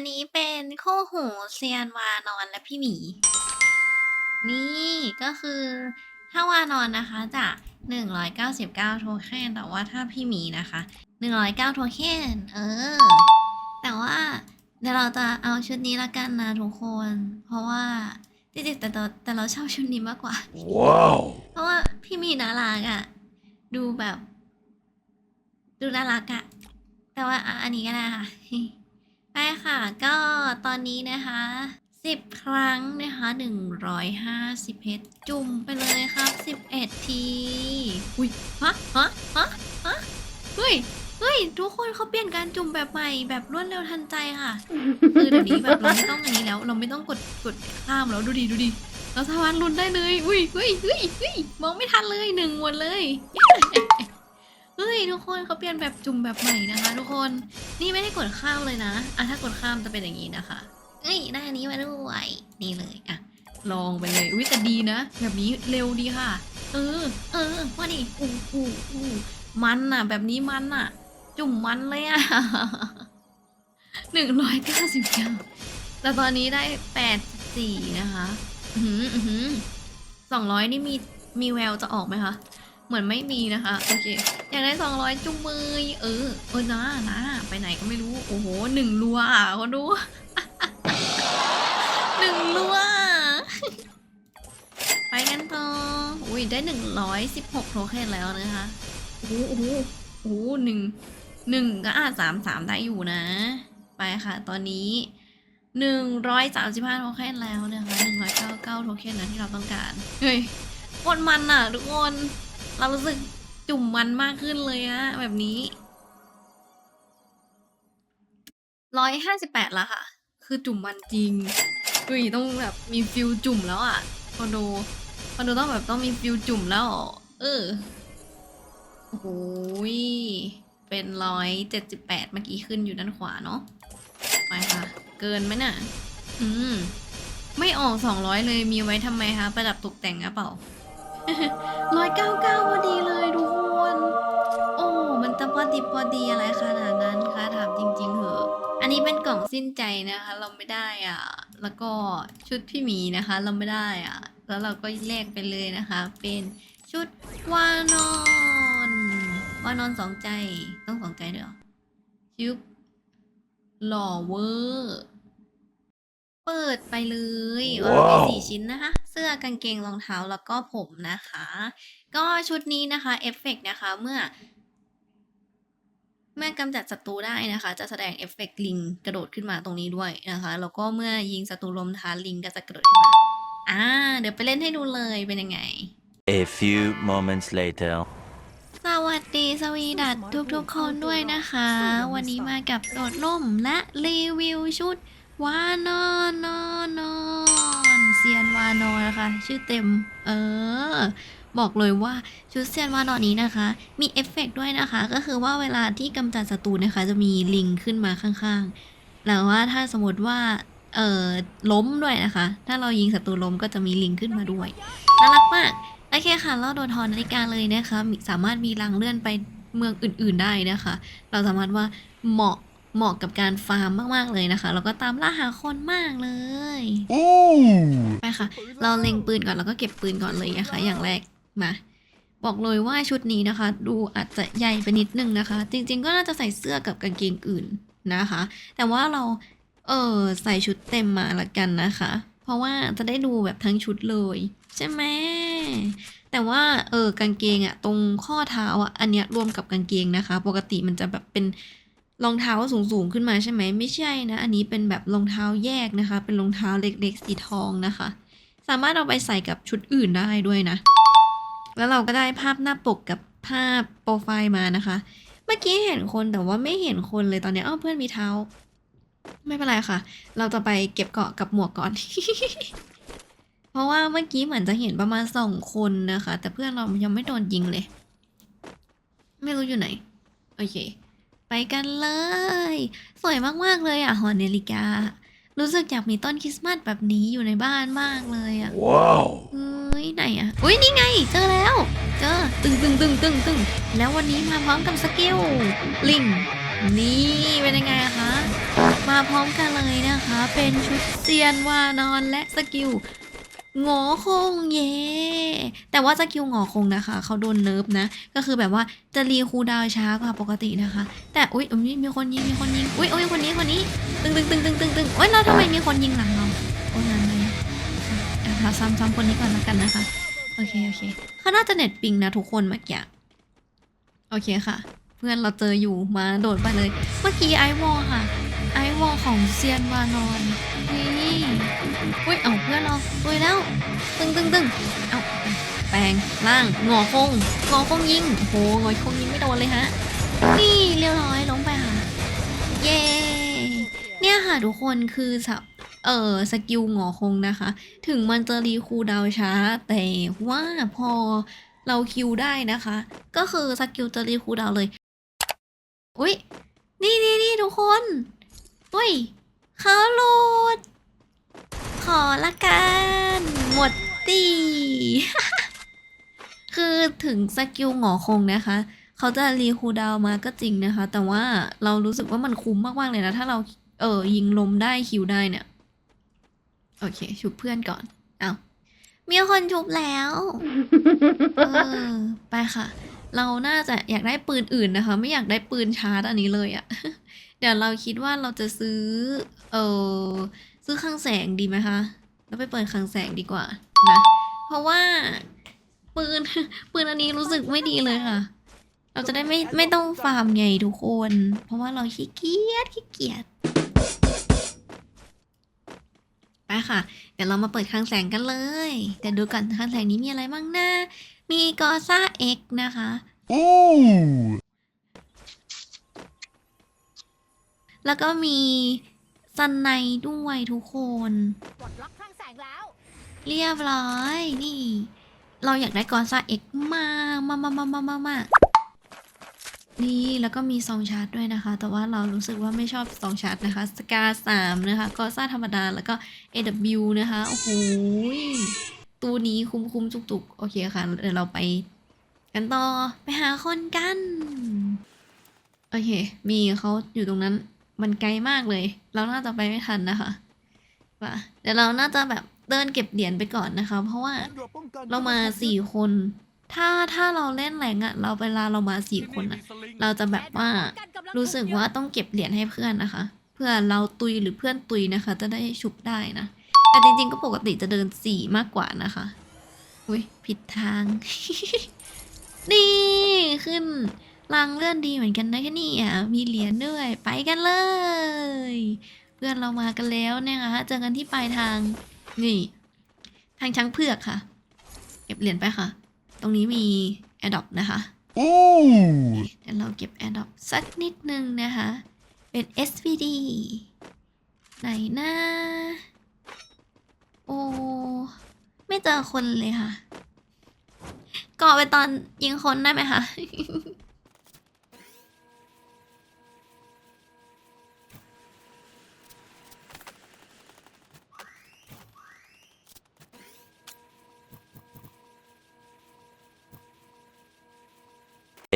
อันนี้เป็นคู่หูเซียนวานอนและพี่หมี นี่ก็คือถ้าวานอนนะคะจะ 199 โทเค็นแต่ว่าถ้าพี่หมีนะคะ 109 โทเค็นเออ แต่ว่าเดี๋ยวเราจะเอาชุดนี้ละกันนะทุกคน เพราะว่าจริงๆแต่แต่แต่เราชอบชุดนี้มากกว่า Wow. เพราะว่าพี่หมีน่ารักอะดูแบบ ดูน่ารักอะแต่ว่าอะอันนี้ก็ได้ค่ะ ไปค่ะ ก็ตอนนี้นะคะสิบครั้งนะคะหนึ่งร้อยห้าสิบเพชรจุ่มไปเลยครับสิบเอ็ดที อุ้ยฮะฮะฮะฮะเฮ้ยเฮ้ย ทุกคนเขาเปลี่ยนการจุ่มแบบใหม่แบบรวดเร็วทันใจค่ะ คือเดี๋ยวนี้แบบเราไม่ต้องอันนี้แล้ว เราไม่ต้องกดกดข้ามแล้วดูดิดูดิเราสามารถลุ้นได้เลย อุ้ยเฮ้ยเฮ้ยเฮ้ยมองไม่ทันเลยหนึ่งหมดเลย เฮ้ยทุกคนเขาเปลี่ยนแบบจุ่มแบบใหม่นะคะ ทุกคนนี่ไม่ได้กดข้ามเลยนะอะถ้ากดข้ามจะเป็นอย่างนี้นะคะเอ้ยได้อันนี้มาด้วยนี่เลยอะลองไปเลยอุ้ยแต่ดีนะ แบบนี้เร็วดีค่ะ เออ เออว่าดิอู้อู้อู้มันอะ แบบนี้มันอะ จุ่มมันเลยอะหนึ่งร้อยเก้าสิบเก้าแต่ตอนนี้ได้แปดสี่นะคะหืออือหือสองร้อยนี่มีมีแววจะออกไหมคะ เหมือนไม่มีนะคะ โอเค อยากได้สองร้อยจุงมือ เออ เออนะนะไปไหนก็ไม่รู้ โอ้โหหนึ่งรัวอะคนดูหนึ่งรัว ไปกันต่อ อุ้ยได้หนึ่งร้อยสิบหกโทเค็นแล้วนะคะโอ้โหโอ้โหโอ้โหหนึ่งหนึ่งก็อาจสามสามได้อยู่นะ ไปค่ะ ตอนนี้หนึ่งร้อยสามสิบห้าโทเค็นแล้วนะคะหนึ่งร้อยเก้าเก้าโทเค็นนะที่เราต้องการ เฮ้ยโคตรมันอะทุกคน เรารู้สึกจุ่มมันมากขึ้นเลยอะแบบนี้ร้อยห้าสิบแปดละค่ะ คือจุ่มมันจริงดุยต้องแบบมีฟิลจุ่มแล้วอะคอนโดคอนโดต้องแบบต้องมีฟิลจุ่มแล้ว เออโอ้โหเป็นร้อยเจ็ดสิบแปดเมื่อกี้ขึ้นอยู่ด้านขวาเนาะไปค่ะ เกินไหมน่ะ อืม ไม่ออกสองร้อยเลยมีไว้ทำไมคะ ประดับตกแต่งอะเปล่า ร้อยเก้าเก้าพอดีเลยทุกคน โอ้ มันจะพอดีพอดีอะไรขนาดนั้นคะถามจริง ๆเหอะ อันนี้เป็นกล่องสิ้นใจนะคะ เราไม่ได้อะ แล้วก็ชุดพี่หมีนะคะ เราไม่ได้อะ แล้วเราก็แลกไปเลยนะคะ เป็นชุดวานอนวานอนสองใจต้องสองใจเดี๋ยวชุบหล่อเวอร์ เปิดไปเลยว่ามีว้าวสี่ชิ้นนะคะ เสื้อกางเกงรองเท้าแล้วก็ผมนะคะ ก็ชุดนี้นะคะเอฟเฟกต์นะคะเมื่อเมื่อกำจัดศัตรูได้นะคะ จะแสดงเอฟเฟกต์ลิงกระโดดขึ้นมาตรงนี้ด้วยนะคะ แล้วก็เมื่อยิงศัตรูลมทานลิงก็จะกระโดดขึ้นมาอ่าเดี๋ยวไปเล่นให้ดูเลยเป็นยังไง A few moments later. สวัสดีสวีดัตทุกๆคนด้วยนะคะ วันนี้มากับโดดล่มและรีวิวชุด วานอนนอนนอนเซียนวานอนนะคะ ชื่อเต็ม เออ บอกเลยว่าชุดเซียนวานอนนี้นะคะ มีเอฟเฟกต์ด้วยนะคะ ก็คือว่าเวลาที่กำจัดศัตรูนะคะ จะมีลิงขึ้นมาข้างๆ แล้วว่าถ้าสมมติว่า เออล้มด้วยนะคะ ถ้าเรายิงศัตรูล้มก็จะมีลิงขึ้นมาด้วย น่ารักมาก โอเคค่ะ เราโดนทอนนาฬิกาเลยนะคะ สามารถมีรางเลื่อนไปเมืองอื่น ๆได้นะคะ เราสามารถว่าเหมาะ เหมาะกับการฟาร์มมากๆเลยนะคะ แล้วก็ตามล่าหาคนมากเลย Ooh. ไปค่ะ เราเล็งปืนก่อนแล้วก็เก็บปืนก่อนเลยนะคะ อย่างแรกมาบอกเลยว่าชุดนี้นะคะ ดูอาจจะใหญ่ไปนิดนึงนะคะ จริง ๆ ก็น่าจะใส่เสื้อกับกางเกงอื่นนะคะ แต่ว่าเราเออใส่ชุดเต็มมาละกันนะคะ เพราะว่าจะได้ดูแบบทั้งชุดเลย ใช่ไหมแต่ว่าเออกางเกงอะตรงข้อเท้าอะอันเนี้ยรวมกับกางเกงนะคะ ปกติมันจะแบบเป็น รองเท้าสูงๆขึ้นมาใช่ไหมไม่ใช่นะ อันนี้เป็นแบบรองเท้าแยกนะคะ เป็นรองเท้าเล็กๆสีทองนะคะ สามารถเอาไปใส่กับชุดอื่นได้ด้วยนะ แล้วเราก็ได้ภาพหน้าปกกับภาพโปรไฟล์มานะคะ เมื่อกี้เห็นคนแต่ว่าไม่เห็นคนเลยตอนนี้อ้าวเพื่อนมีเท้า ไม่เป็นไรค่ะ เราจะไปเก็บเกาะกับหมวกก่อน เพราะว่าเมื่อกี้เหมือนจะเห็นประมาณสองคนนะคะ แต่เพื่อนเรายังไม่โดนยิงเลย ไม่รู้อยู่ไหน โอเค ไปกันเลย สวยมาก ๆ เลยอะ หอนาฬิกา รู้สึกอยากมีต้นคริสต์มาสแบบนี้อยู่ในบ้านมากเลยอะ Wow. เฮ้ยไหนอะ อุ้ยนี่ไง เจอแล้ว เจอ ตึงตึงตึงตึงตึงแล้ววันนี้มาพร้อมกับสกิล ลิง นี่เป็นยังไงอะคะ มาพร้อมกันเลยนะคะ เป็นชุดเซียนวานอนและสกิลห งอคงเย่แต่ว่าสกิลงอคงนะคะ เขาโดนเนิร์ฟนะ ก็คือแบบว่าจะรีคูดาวช้ากว่าปกตินะคะ แต่อุ๊ยอุ๊ยมีคนยิงมีคนยิงอุ๊ยอุ๊ยคนนี้คนนี้ ตึงตึงตึงตึงตึงตึงโอ๊ยเราทำไมมีคนยิงหลังเราโอ้ยนั่นเลยอะเราซ้ำซ้ำคนนี้ก่อนล้วกันนะคะ โอเคโอเคเขาน่าจะเน็ตปิงนะทุกคนเมื่อกี้โอเคค่ะ เพื่อนเราเจออยู่มาโดดไปเลย เมื่อกี้ไอวอลค่ะ ไอวอลของเซียนวานอนนี่ อุ้ย เอาเพื่อนเราตุยแล้ว ตึงตึงตึงเอาแปลงล่างงอคงงอคงยิง โอ้โหงอคงยิงไม่โดนเลยฮะ นี่เรียบร้อยลงไปค่ะ เย้ เนี่ยค่ะทุกคนคือสับเออสกิลหงอคงนะคะ ถึงมันจะรีคูลดาวช้า แต่ว่าพอเราคิวได้นะคะ ก็คือสกิลจะรีคูลดาวเลย อุ้ยนี่นี่นี่ทุกคนอุ้ยเขาหลุด อละกัน หมดตีคือถึงสกิลหงอคงนะคะ เขาจะรีคูลดาวน์มาก็จริงนะคะ แต่ว่าเรารู้สึกว่ามันคุ้มมาก ๆ เลยนะ ถ้าเราเออยิงลมได้คิวได้เนี่ย โอเค ชุบเพื่อนก่อน เอามีคนชุบแล้ว เออ ไปค่ะ เราน่าจะอยากได้ปืนอื่นนะคะ ไม่อยากได้ปืนชาร์จอันนี้เลยอะเดี๋ยวเราคิดว่าเราจะซื้อ เออ ซื้อข้างแสงดีไหมคะ แล้วไปเปิดข้างแสงดีกว่านะ เพราะว่าปืนปืนอันนี้รู้สึกไม่ดีเลยค่ะ เราจะได้ไม่ไม่ต้องฟาร์มไงทุกคน เพราะว่าเราขี้เกียจขี้เกียจไปค่ะ เดี๋ยวเรามาเปิดคลังแสงกันเลย แต่ดูก่อนคลังแสงนี้มีอะไรบ้างนะ มีกอซ่าเอ็กนะคะ Ooh. แล้วก็มี ซันไนด้วยทุกคน ปลดล็อกคลั่งแสงแล้ว เรียบร้อย นี่ เราอยากได้กอซ่าเอ็กมากมากมากมากมากมากมากนี่แล้วก็มีซองชาร์จด้วยนะคะ แต่ว่าเรารู้สึกว่าไม่ชอบซองชาร์จนะคะสกาสามนะคะกอซ่าธรรมดาแล้วก็ AW นะคะ โอ้โหยตัวนี้คุ้มคุ้มจุกจุกๆโอเคค่ะ เดี๋ยวเราไป กันต่อไปหาคนกัน โอเค มีเขาอยู่ตรงนั้น มันไกลมากเลย เราน่าจะไปไม่ทันนะคะว่าเดี๋ยวเราน่าจะแบบเดินเก็บเหรียญไปก่อนนะคะ เพราะว่าเรามาสี่คน ถ้าถ้าเราเล่นแรงอะเราเวลาเรามาสี่คนอะเราจะแบบว่ารู้สึกว่าต้องเก็บเหรียญให้เพื่อนนะคะ เพื่อเราตุยหรือเพื่อนตุยนะคะ จะได้ชุบได้นะ แต่จริงๆก็ปกติจะเดินสี่มากกว่านะคะอุ้ยผิดทาง นี่ขึ้น รางเลื่อนดีเหมือนกันนะแค่นี่อะมีเหรียญด้วย ไปกันเลย เพื่อนเรามากันแล้วเนี่ยนะคะเจอกันที่ปลายทางนี่ ทางช้างเผือกค่ะ เก็บเหรียญไปค่ะ ตรงนี้มี a d o p นะคะ Ooh. เดี๋ยวเราเก็บ a d o p สักนิดนึงนะคะ เป็น SVD ไหนนะโอ้ไม่เจอคนเลยค่ะก่อไปตอนยิงคนได้ไหมคะ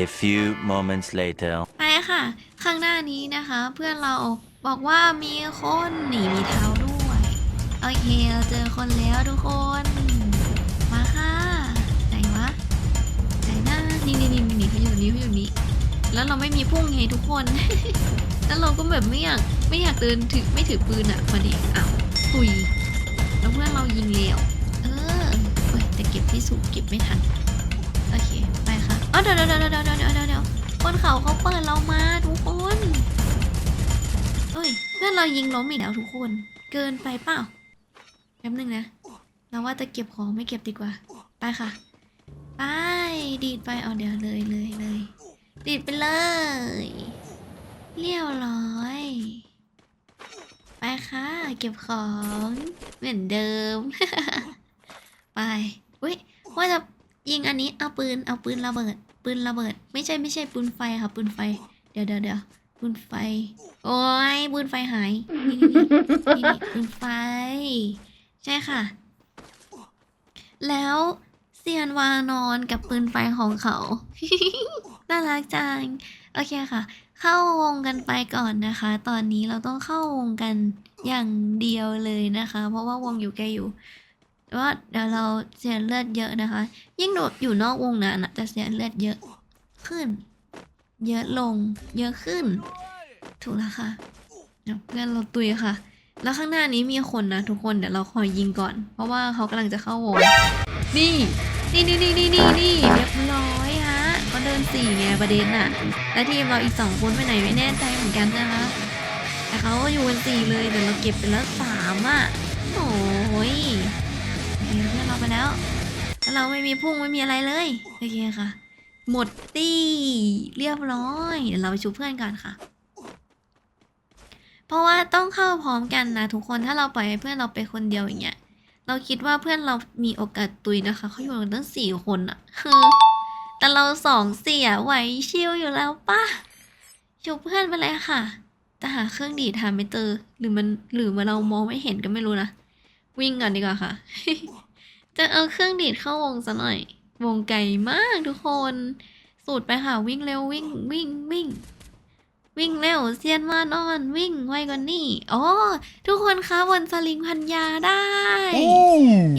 A few moments later. ไปค่ะ ข้างหน้านี้นะคะ เพื่อนเราบอกว่ามีคนหนีมีเท้าด้วย โอเคเราเจอคนแล้วทุกคน มาค่ะ ไหนวะ ไหนหน้า นี่นี่นี่นี่เขาอยู่นี่เขาอยู่นี่แล้วเราไม่มีพุ่งไงทุกคน แล้วเราก็แบบไม่อยากไม่อยากเดินถือไม่ถือปืนอะมาดิอ้าวตุยแล้วเพื่อนเรายิงแล้วเออเฮ้ยแต่เก็บที่สูงเก็บไม่ทัน อ๋อเดี๋ยวเดี๋ยวเดี๋ยวเดี๋ยวเดี๋ยวเดี๋ยวเดี๋ยวบนเขาเขาเปิดเรามาทุกคนเอ้ยเพื่อนเรายิงล้มอีกแล้วทุกคน เกินไปเปล่าแป๊บนึงนะเราว่าจะเก็บของไม่เก็บดีกว่า ไปค่ะ ไป ดีดไปเอาเดี๋ยวเลยเลยเลยดีดไปเลย เรียบร้อย ไปค่ะ เก็บของเหมือนเดิม ไป อุ้ยว่าจะ ยิงอันนี้เอาปืนเอาปืนระเบิด ปืนระเบิด ไม่ใช่ไม่ใช่ปืนไฟค่ะปืนไฟ เดี๋ยวเดี๋ยวเดี๋ยวปืนไฟ โอ้ยปืนไฟหายนี่นี่นี่ปืนไฟ ใช่ค่ะ แล้วเซียนวานอนกับปืนไฟของเขาน่ารักจังโอเคค่ะ เข้าวงกันไปก่อนนะคะ ตอนนี้เราต้องเข้าวงกันอย่างเดียวเลยนะคะ เพราะว่าวงอยู่ไกลอยู่ ว่าเดี๋ยวเราเสียเลือดเยอะนะคะ ยิ่งโดดอยู่นอกวงนานอะจะเสียเลือดเยอะขึ้น เยอะลง เยอะขึ้น ถูกแล้วค่ะเดี๋ยวเพื่อนเราตุยค่ะ แล้วข้างหน้านี้มีคนนะทุกคนเดี๋ยวเราคอยยิงก่อน เพราะว่าเขากำลังจะเข้าวง นี่ นี่นี่นี่นี่นี่นี่เรียบร้อยฮะเขาเดินสี่ไงประเด็นน่ะ และทีมเราอีกสองคนไปไหนไม่แน่ใจเหมือนกันนะคะ แต่เขาอยู่กันสี่เลยแต่เราเก็บไปแล้วสามอะโอ้ย แล้วแล้วเราไม่มีพุ่งไม่มีอะไรเลยโอเคค่ะ หมดตี้เรียบร้อยเดี๋ยวเราไปชูเพื่อนกันค่ะ เพราะว่าต้องเข้าพร้อมกันนะทุกคนถ้าเราปล่อยให้เพื่อนเราไปคนเดียวอย่างเงี้ยเราคิดว่าเพื่อนเรามีโอกาสตุยนะคะเขาอยู่กันตั้งสี่คนอะแต่เราสองเสียไหวชิวอยู่แล้วป่ะชูเพื่อนไปเลยค่ะ แต่หาเครื่องดีดหาไม่เจอหรือมันหรือว่าเรามองไม่เห็นก็ไม่รู้นะ วิ่งก่อนดีกว่าค่ะ จะเอาเครื่องดีดเข้าวงซะหน่อย วงไกลมากทุกคน สูตรไปค่ะวิ่งเร็ววิ่งวิ่งวิ่ง วิ่งเร็วเซียนว่านอนวิ่งไวกว่านี่อ๋อทุกคนคะบนสลิงพันยาได้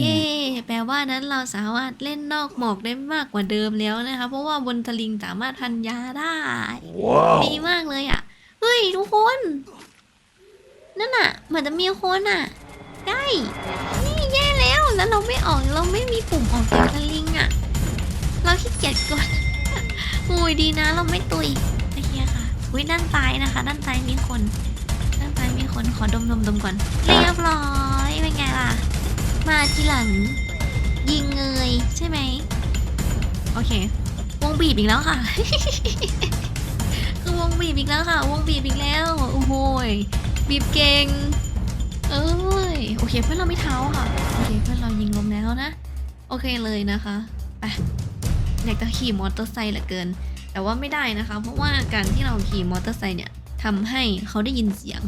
เย่แปลว่านั้นเราสามารถเล่นนอกหมอกได้มากกว่าเดิมแล้วนะคะ เพราะว่าบนสลิงสามารถพันยาได้ Wow. ดีมากเลยอะเฮ้ยทุกคน นั่นน่ะ เหมือนจะมีคนอะ ได้นี่ แย่แล้ว แล้วเราไม่ออกเราไม่มีปุ่มออกจากสลิงอะ เราขี้เกียจกดโอ้ยดีนะ เราไม่ตุยโอเคค่ะวิด้านซ้ายนะคะ ด้านซ้ายมีคน ด้านซ้ายมีคนขอดมดมดมก่อน เรียบร้อยเป็นไงล่ะ มาทีหลัง ยิงเงยใช่ไหมโอเควงบีบอีกแล้วค่ะ คือวงบีบอีกแล้วค่ะ วงบีบอีกแล้วโอ้โหยบีบเก่ง เอ้ยโอเคเพื่อนเราไม่เท้าค่ะโอเคเพื่อนเรายิงลมแล้วนะ โอเคเลยนะคะไปอยากจะขี่มอเตอร์ไซค์เหลือเกิน แต่ว่าไม่ได้นะคะ เพราะว่าการที่เราขี่มอเตอร์ไซค์เนี่ยทำให้เขาได้ยินเสียง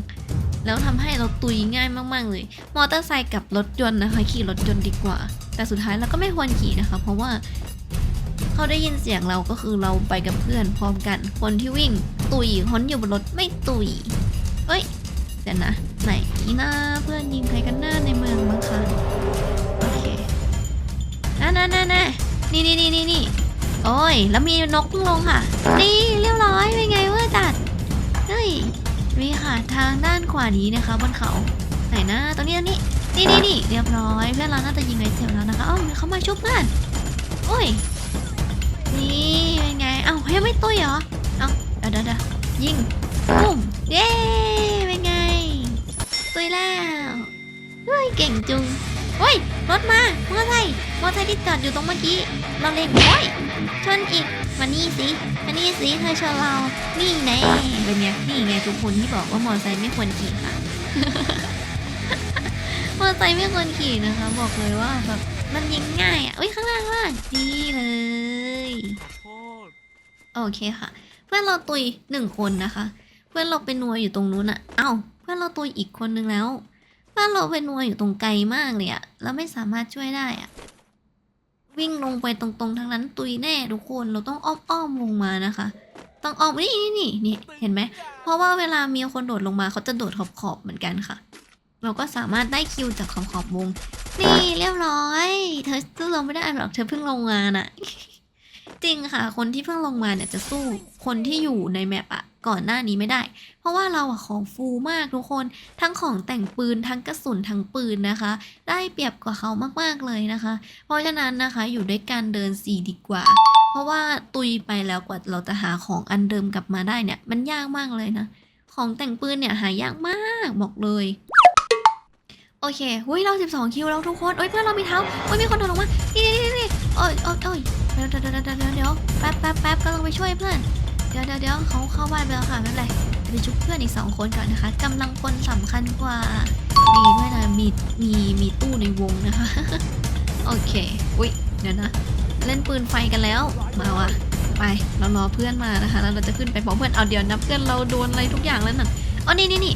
แล้วทำให้เราตุยง่ายมาก ๆ เลย มอเตอร์ไซค์กับรถยนต์นะคะ ขี่รถยนต์ดีกว่า แต่สุดท้ายเราก็ไม่ควรขี่นะคะ เพราะว่าเขาได้ยินเสียงเราก็คือเราไปกับเพื่อนพร้อมกัน คนที่วิ่งตุยคนอยู่บนรถไม่ตุยเอ้ยเดี๋ยวนะ ไหนนะเพื่อนยิงใครกันหน้าในเมืองบ้างคะโอเคนั่นนั่นนั่นนี่นี่นี่นี่นี่โอ้ย แล้วมีนกเพิ่งลงค่ะนี่เรียบร้อยเป็นไงเว่าจัดเฮ้ยมีค่ะทางด้านขวานี้นะคะบนเขาไหนนะตรงนี้ตรงนี้นี่นี่นี่เรียบร้อยเพื่อนเราน่าจะยิงไอเทมแล้วนะคะเอ้าเขามาชุบเพื่อนโอ้ยนี่เป็นไงเอ้ายังไม่ตุยเหรอเอ้าเดี๋ยวเดี๋ยวเดี๋ยวยิงปุ้มเย้เป็นไง ตุยแล้วเฮ้ยเก่งจุงโอ้ยรถมามอเตอร์ไซค์มอเตอร์ไซค์ที่จอดอยู่ตรงเมื่อกี้ เราเล็งโอ้ยชนอีกมานี่สิมานี่สิเธอชนเรา นี่แน่เป็นไงนี่ไงทุกคนที่บอกว่ามอเตอร์ไซค์ไม่ควรขี่ค่ะมอเตอร์ไซค์ไม่ควรขี่นะคะ บอกเลยว่าแบบมันยิงง่ายอะอุ้ยข้างล่างข้างล่างดีเลยโอเคค่ะ เพื่อนเราตุยหนึ่งคนนะคะ เพื่อนเราเป็นนัวอยู่ตรงนู้นอะ เอ้าเพื่อนเราตุยอีกคนนึงแล้วเพื่อนเราเป็นนัวอยู่ตรงไกลมากเลยอะแล้วไม่สามารถช่วยได้อะวิ่งลงไปตรงๆทั้งนั้นตุยแน่ทุกคนเราต้องอ้อมอ้อมลงมานะคะ ต้องอ้อมนี่นี่นี่นี่เห็นไหมเพราะว่าเวลามีคนโดดลงมาเขาจะโดดขอบขอบเหมือนกันค่ะ เราก็สามารถได้คิวจากขอบขอบวงนี่เรียบร้อย เธอสู้เราไม่ได้หรอกเธอเพิ่งลงมาน่ะ จริงค่ะ คนที่เพิ่งลงมาเนี่ยจะสู้คนที่อยู่ในแมปอะก่อนหน้านี้ไม่ได้ เพราะว่าเราอะของฟูมากทุกคน ทั้งของแต่งปืนทั้งกระสุนทั้งปืนนะคะ ได้เปรียบกว่าเขามากๆเลยนะคะ เพราะฉะนั้นนะคะอยู่ด้วยการเดินสีดีกว่า เพราะว่าตุยไปแล้วกว่าเราจะหาของอันเดิมกลับมาได้เนี่ยมันยากมากเลยนะ ของแต่งปืนเนี่ยหายากมากบอกเลยโอเคหุ้ยเรา 12 คิวแล้วทุกคน โอ้ยเพื่อนเรามีเท้า โอ้ยมีคนโดดลงมานี่นี่นี่นี่โอ้ยโอ้ยโอ้ย ดี๋ยวเดี๋ยวเดี๋ยวเดี๋ยวแป๊บแป๊บแป๊บกำลังไปช่วยเพื่อน เดี๋ยวเดี๋ยวเดี๋ยวเขาเข้าบ้านไปแล้วค่ะไม่เป็นไรเดี๋ยวไปชุบเพื่อนอีกสองคนก่อนนะคะกำลังคนสำคัญกว่า มีด้วยนะมีมีมีตู้ในวงนะคะ โอเค อุ้ยเดี๋ยวนะ เล่นปืนไฟกันแล้ว มาว่ะ ไป เรารอเพื่อนมานะคะ แล้วเราจะขึ้นไปบอกเพื่อน เอาเดี๋ยวนะเพื่อนเราโดนอะไรทุกอย่างแล้วน่ะอ๋อนี่นี่นี่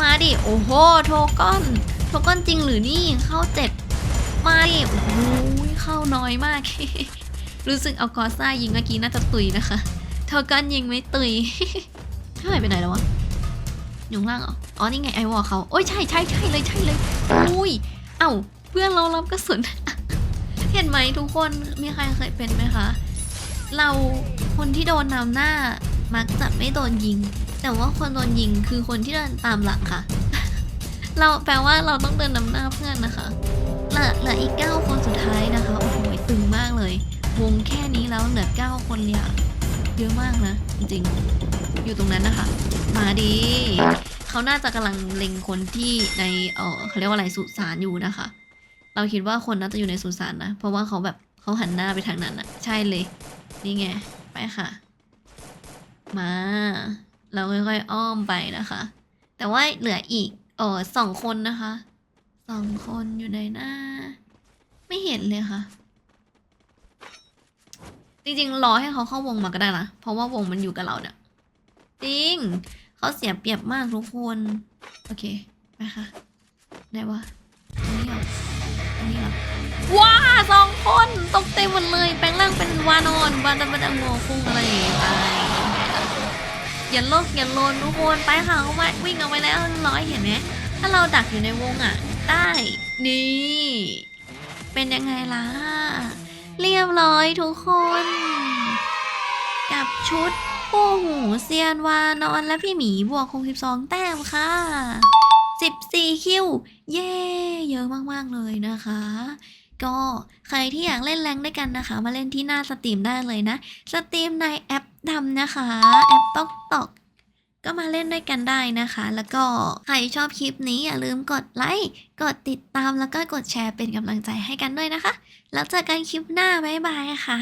มาดิ โอ้โห โทก้อน โทก้อนจริงหรือนี่ เข้าเจ็ดมาดิ โอ้โหเข้าน้อยมาก รู้สึกเอากอซ่ายิงเมื่อกี้น่าจะตุยนะคะโทก้อนยิงไม่ตุยหายไปไหนแล้ววะอยู่ข้างล่างเหรออ๋อนี่ไงไอวอลเขาโอ้ยใช่ใช่ใช่เลยใช่เลยอุ้ยเอ้าเพื่อนเรารับกระสุนเห็นไหมทุกคนมีใครเคยเป็นไหมคะ เราคนที่โดนนำหน้ามักจะไม่โดนยิง แต่ว่าคนโดนยิงคือคนที่เดินตามหลังค่ะ เราแปลว่าเราต้องเดินนำหน้าเพื่อนนะคะเหลือเหลืออีก9คน วงแค่นี้แล้วเหลือ9คนเนี่ยเยอะมากนะ จริงๆ อยู่ตรงนั้นนะคะ มาดี เขาน่าจะกำลังเล็งคนที่ในเออเขาเรียกว่าอะไรสุสานอยู่นะคะ เราคิดว่าคนน่าจะอยู่ในสุสานนะ เพราะว่าเขาแบบเขาหันหน้าไปทางนั้นอะใช่เลย นี่ไง ไปค่ะ มา เราค่อยๆอ้อมไปนะคะ แต่ว่าเหลืออีกเออสองคนนะคะสองคนอยู่ในหน้า ไม่เห็นเลยค่ะ จริงๆ รอให้เขาเข้าวงมาก็ได้นะ เพราะว่าวงมันอยู่กับเราเนี่ย จริง เขาเสียเปรียบมากทุกคน โอเคไปค่ะไหนวะตรงนี้เหรอตรงนี้เหรอ ว้าสองคนตกเต็มหมดเลย แปลงร่างเป็นวานอนวานดัมดังโงคุ้งอะไรไปอย่าโลกอย่าโลนทุกคนไปค่ะเขามาวิ่งเอาไปแล้วร้อยเห็นไหมถ้าเราดักอยู่ในวงอะ ได้ นี่ เป็นยังไงล่ะ เรียบร้อยทุกคน กับชุดผู้หูเซียนวานอนและพี่หมีบวก62แต้มค่ะ 14 คิว เย้เยอะมาก ๆ เลยนะคะ ก็ใครที่อยากเล่นแรงด้วยกันนะคะ มาเล่นที่หน้าสตรีมได้เลยนะ สตรีมในแอปดำนะคะ แอปตอกตอก ก็มาเล่นด้วยกันได้นะคะ แล้วก็ใครชอบคลิปนี้อย่าลืมกดไลค์กดติดตามแล้วก็กดแชร์เป็นกำลังใจให้กันด้วยนะคะ แล้วเจอกันคลิปหน้าบ๊ายบายค่ะ